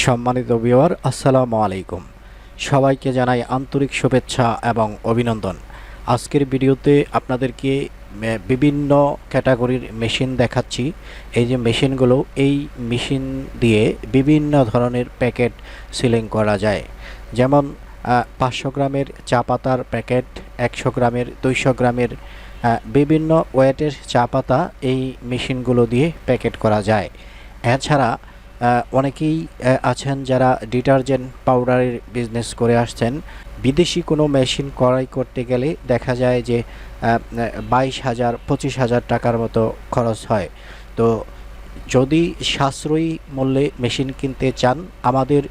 সম্মানিত বিওয়ার আসসালামু আলাইকুম। সবাইকে জানাই আন্তরিক শুভেচ্ছা এবং অভিনন্দন। আজকের ভিডিওতে আপনাদেরকে বিভিন্ন ক্যাটাগরির মেশিন দেখাচ্ছি। এই যে মেশিনগুলো, এই মেশিন দিয়ে বিভিন্ন ধরনের প্যাকেট সিলিং করা যায়। যেমন পাঁচশো গ্রামের চা পাতার প্যাকেট, একশো গ্রামের, দুইশো গ্রামের বিভিন্ন ওয়েটের চা পাতা এই মেশিনগুলো দিয়ে প্যাকেট করা যায়। এছাড়া অনেকেই আছেন যারা ডিটারজেন্ট পাউডারের বিজনেস করে আসছেন। বিদেশি কোনো মেশিন ক্রয় করতে গেলে দেখা যায় যে বাইশ হাজার, পঁচিশ হাজার টাকার মতো খরচ হয়। তো যদি সাশ্রয়ী মূল্যে মেশিন কিনতে চান, আমাদের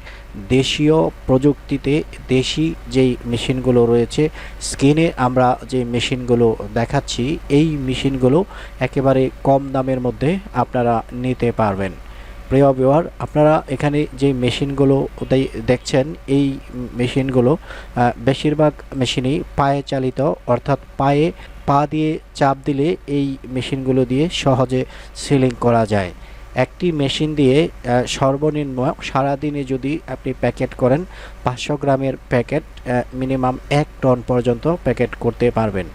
দেশীয় প্রযুক্তিতে দেশি যেই মেশিনগুলো রয়েছে স্ক্রিনে আমরা যে মেশিনগুলো দেখাচ্ছি, এই মেশিনগুলো একেবারে কম দামের মধ্যে আপনারা নিতে পারবেন। প্রিয় ভিউয়ার আপনারা এখানে যে মেশিনগুলো দেখছেন, এই মেশিনগুলো বেশিরভাগ মেশিনই পায়ে চালিত, অর্থাৎ পায়ে পা দিয়ে চাপ দিলে এই মেশিনগুলো দিয়ে সহজে সিলিং করা যায়। একটি মেশিন দিয়ে সর্বনিম্ন সারাদিনে যদি আপনি প্যাকেট করেন, পাঁচশো গ্রামের প্যাকেট মিনিমাম এক টন পর্যন্ত প্যাকেট করতে পারবেন।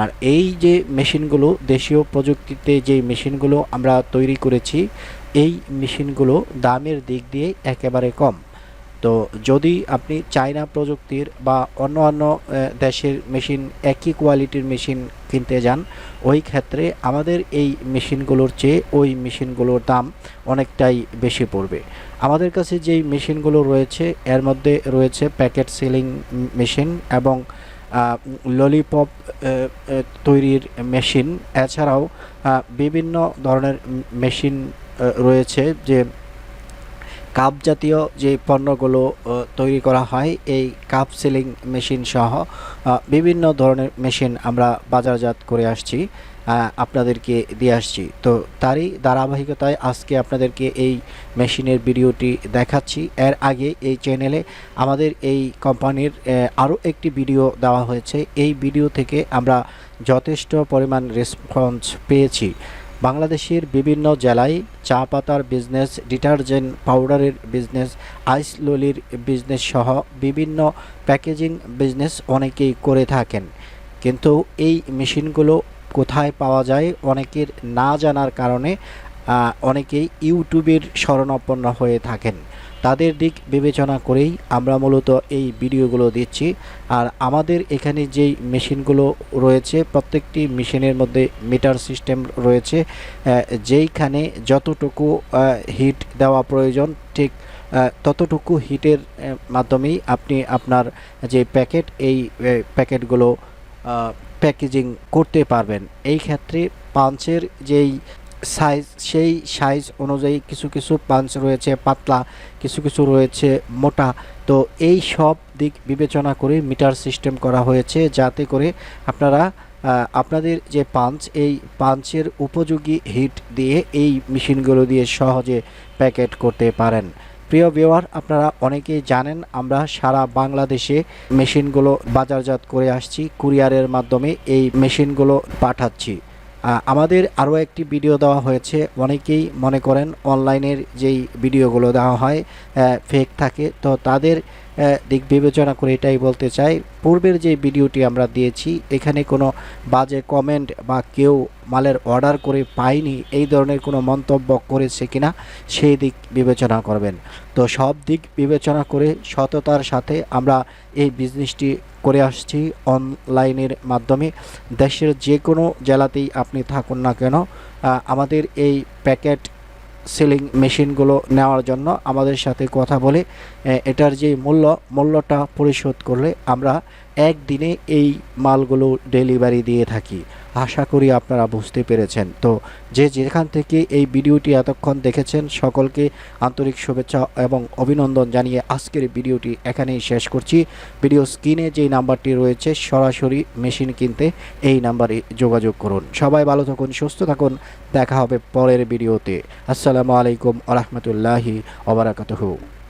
আর এই যে মেশিনগুলো, দেশীয় প্রযুক্তিতে যে মেশিনগুলো আমরা তৈরি করেছি এই মেশিনগুলো দামের দিক দিয়ে একেবারে কম। তো যদি আপনি চায়না প্রযুক্তির বা অন্য অন্য দেশের মেশিন, একই কোয়ালিটির মেশিন কিনতে যান, ওই ক্ষেত্রে আমাদের এই মেশিনগুলোর চেয়ে ওই মেশিনগুলোর দাম অনেকটাই বেশি পড়বে। আমাদের কাছে যেই মেশিনগুলো রয়েছে, এর মধ্যে রয়েছে প্যাকেট সিলিং মেশিন এবং ললিপপ তৈরির মেশিন। এছাড়াও বিভিন্ন ধরনের মেশিন রয়েছে যে কাপ জাতীয় যে পণ্যগুলো তৈরি করা হয়, এই কাপ সিলিং মেশিন সহ বিভিন্ন ধরনের মেশিন আমরা বাজারজাত করে আসছি আপনাদেরকে দিয়ে আসছি। তো তারই ধারাবাহিকতায় আজকে আপনাদেরকে এই মেশিনের ভিডিওটি দেখাচ্ছি। এর আগে এই চ্যানেলে আমাদের এই কোম্পানির আরও একটি ভিডিও দেওয়া হয়েছে। এই ভিডিও থেকে আমরা যথেষ্ট পরিমাণ রেসপন্স পেয়েছি। বাংলাদেশের বিভিন্ন জেলায় চা পাতার বিজনেস ডিটারজেন্ট পাউডারের বিজনেস আইস ললির বিজনেস সহ বিভিন্ন প্যাকেজিং বিজনেস অনেকেই করে থাকেন। কিন্তু এই মেশিনগুলো কোথায় পাওয়া যায় অনেকের না জানার কারণে অনেকেই ইউটিউবের শরণাপন্ন হয়ে থাকেন। তাদের দিক বিবেচনা করেই আমরা মূলত এই ভিডিওগুলো দিচ্ছি। আর আমাদের এখানে যেই মেশিনগুলো রয়েছে, প্রত্যেকটি মেশিনের মধ্যে মিটার সিস্টেম রয়েছে যেইখানে যতটুকু হিট দেওয়া প্রয়োজন, ঠিক ততটুকু হিটের মাধ্যমেই আপনি আপনার যে প্যাকেট, এই প্যাকেটগুলো প্যাকেজিং করতে পারবেন। এই ক্ষেত্রে পাঞ্চের যেই সাইজ সেই সাইজ অনুযায়ী কিছু কিছু পাঞ্চ রয়েছে, পাতলা, কিছু কিছু রয়েছে মোটা। তো এই সব দিক বিবেচনা করে মিটার সিস্টেম করা হয়েছে যাতে করে আপনারা আপনাদের যে পাঞ্চ এই পাঞ্চের উপযোগী হিট দিয়ে এই মেশিনগুলো দিয়ে সহজে প্যাকেট করতে পারেন। প্রিয় ভিউয়ার আপনারা অনেকেই জানেন, আমরা সারা বাংলাদেশে মেশিনগুলো বাজারজাত করে আসছি কুরিয়ারের মাধ্যমে এই মেশিনগুলো পাঠাচ্ছি। আমাদের আরও একটি ভিডিও দেওয়া হয়েছে। অনেকেই মনে করেন, অনলাইনের যেই ভিডিওগুলো দেওয়া হয় ফেক থাকে, তো তাদের দিক বিবেচনা করে এটাই বলতে চাই। পূর্বের যে ভিডিওটি আমরা দিয়েছি, এখানে কোনো বাজে কমেন্ট বা কেউ মালের অর্ডার করে পায়নি, এই ধরনের কোনো মন্তব্য করেছে কিনা, সেই দিক বিবেচনা করবেন। তো সব দিক বিবেচনা করে সততার সাথে আমরা এই বিজনেসটি করে আসছি অনলাইনের মাধ্যমে। দেশের যে কোনো জেলাতেই আপনি থাকুন না কেন আমাদের এই প্যাকেট সিলিং মেশিনগুলো নেওয়ার জন্য আমাদের সাথে কথা বলে। এটার যে মূল্য, মূল্যটা পরিশোধ করলে আমরা একদিনে এই মালগুলো ডেলিভারি দিয়ে থাকি। আশা করি আপনারা বুঝতে পেরেছেন। তো যে যেখান থেকে এই ভিডিওটি এতক্ষণ দেখেছেন, সকলকে আন্তরিক শুভেচ্ছা এবং অভিনন্দন জানিয়ে আজকের ভিডিওটি এখানেই শেষ করছি। ভিডিও স্ক্রিনে যেই নাম্বারটি রয়েছে, সরাসরি মেশিন কিনতে এই নাম্বারে যোগাযোগ করুন। সবাই ভালো থাকুন, সুস্থ থাকুন। দেখা হবে পরের ভিডিওতে। আসসালামু আলাইকুম আ রহমতুল্লাহি ওবরাকাতহু